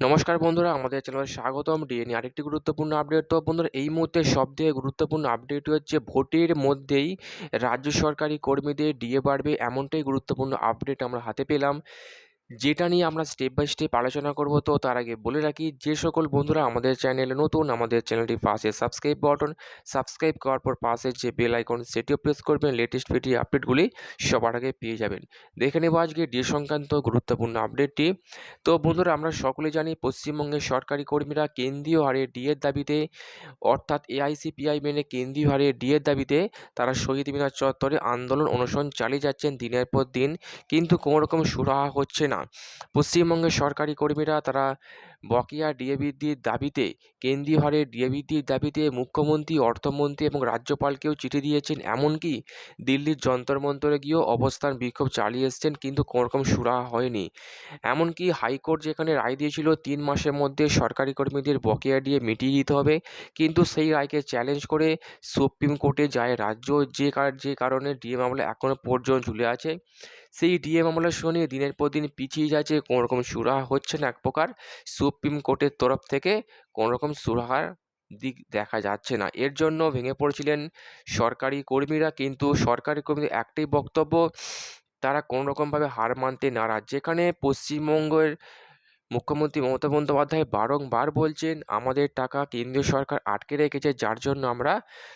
নমস্কার বন্ধুরা, আমাদের চ্যানেলে স্বাগতম। ডিএনএ আরেকটি গুরুত্বপূর্ণ আপডেট তো বন্ধুরা, এই মুহূর্তে সবথেকে গুরুত্বপূর্ণ আপডেট হচ্ছে ভোটের মধ্যেই রাজ্য সরকারি কর্মীদের ডিএ বাড়বে, এমনটাই গুরুত্বপূর্ণ আপডেট আমরা হাতে পেলাম। যেটা নিয়ে আমরা স্টেপ বাই স্টেপ আলোচনা করব, তো তার আগে বলে রাখি, যে সকল বন্ধুরা আমাদের চ্যানেলে নতুন, আমাদের চ্যানেলটি পাশে সাবস্ক্রাইব বাটন সাবস্ক্রাইব করার পর পাশে যে বেল আইকন সেটিও প্রেস করবেন লেটেস্ট ভিডিও আপডেটগুলি সবার আগে পেয়ে যাবেন। দেখে নেব আজকে ডিএ সংক্রান্ত গুরুত্বপূর্ণ আপডেটটি তো বন্ধুরা, আমরা সকলে জানি পশ্চিমবঙ্গের সরকারি কর্মীরা কেন্দ্রীয় হারে ডিএর দাবিতে, অর্থাৎ এআইসিপিআই মেনে কেন্দ্রীয় হারে ডিএর দাবিতে তারা শহীদ মিনার চত্বরে আন্দোলন অনুসরণ চালিয়ে যাচ্ছেন দিনের পর দিন। কিন্তু কোনোরকম সুরাহা হচ্ছে না। পশ্চিমবঙ্গের সরকারি কর্মীরা তারা বকেয়া ডিএ বৃদ্ধির দাবিতে কেন্দ্রীয় হারে ডিএ বৃদ্ধির দাবিতে মুখ্যমন্ত্রী, অর্থমন্ত্রী এবং রাজ্যপালকেও চিঠি দিয়েছেন। এমনকি দিল্লির যন্তর মন্তরে গিয়েও অবস্থান বিক্ষোভ চালিয়ে এসছেন, কিন্তু কোনো রকম সুরাহা হয়নি। এমনকি হাইকোর্ট যেখানে রায় দিয়েছিল, তিন মাসের মধ্যে সরকারি কর্মীদের বকেয়া ডিএ মিটিয়ে দিতে হবে। কিন্তু সেই রায়কে চ্যালেঞ্জ করে সুপ্রিম কোর্টে যায় রাজ্য, যে যে কারণে ডিএ মামলা এখনও পর্যন্ত ঝুলে আছে। সেই ডিএ মামলা শুনিয়ে দিনের পর দিন পিছিয়ে যাচ্ছে কোনো রকম সুরাহা হচ্ছে না। এক প্রকার সুপ্রিম কোর্টের তরফ থেকে কোনোরকম সুরাহার দিক দেখা যাচ্ছে না। এর জন্য ভেঙে পড়েছিলেন সরকারি কর্মীরা, কিন্তু সরকারি কর্মীদের একটাই বক্তব্য, তারা কোনোরকমভাবে হার মানতে নারাজ। যেখানে পশ্চিমবঙ্গের মুখ্যমন্ত্রী মমতা বন্দ্যোপাধ্যায় বারংবার বলছেন, আমাদের টাকা কেন্দ্রীয় সরকার আটকে রেখেছে, যার জন্য আমরা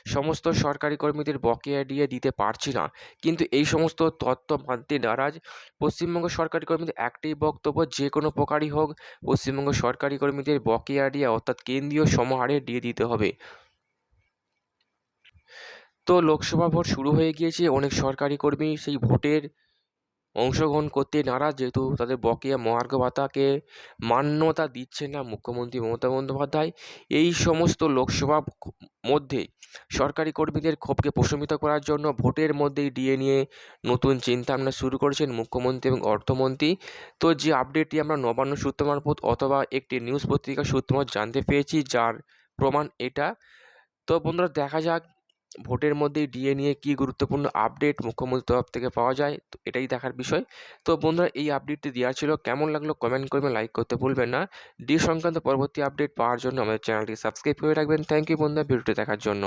সমস্ত সরকারি কর্মীদের বকেয়া দিয়ে দিতে পারছি না। কিন্তু এই সমস্ত তত্ত্ব মানতে নারাজ পশ্চিমবঙ্গ সরকারি কর্মীদের একটাই বক্তব্য, যে কোনো প্রকারই হোক, পশ্চিমবঙ্গ সরকারি কর্মীদের বকেয়া দিয়ে, অর্থাৎ কেন্দ্রীয় সমাহারে দিয়ে দিতে হবে। তো লোকসভা ভোট শুরু হয়ে গিয়েছে, অনেক সরকারি কর্মী সেই ভোটের অংশগ্রহণ করতে নারাজ, যেহেতু তাদের বকেয়া মহার্ঘ ভাতাকে মান্যতা দিচ্ছে না মুখ্যমন্ত্রী মমতা বন্দ্যোপাধ্যায়, এই সমস্ত লোকসভা মধ্যে সরকারি কর্মীদের ক্ষোভকে প্রশমিত করার জন্য ভোটের মধ্যেই ডিএ নিয়ে নতুন চিন্তাভাবনা শুরু করেছেন মুখ্যমন্ত্রী এবং অর্থমন্ত্রী। তো যে আপডেটটি আমরা নবান্ন সূত্র মারফত অথবা একটি নিউজ পত্রিকা সূত্র জানতে পেরেছি, যার প্রমাণ এটা। তো বন্ধুরা, দেখা যাক ভোটের মধ্যে ডিএ নিয়ে কী গুরুত্বপূর্ণ আপডেট মুখ্যমন্ত্রীর তরফ থেকে পাওয়া যায়, তো এটাই দেখার বিষয়। তো বন্ধুরা, এই আপডেটটি দেওয়া ছিল। কেমন লাগল কমেন্ট করবেন লাইক করতে ভুলবেন না। ডি সংক্রান্ত পরবর্তী আপডেট পাওয়ার জন্য আমাদের চ্যানেলটি সাবস্ক্রাইব করে রাখবেন। থ্যাংক ইউ বন্ধুরা, ভিডিওটি দেখার জন্য।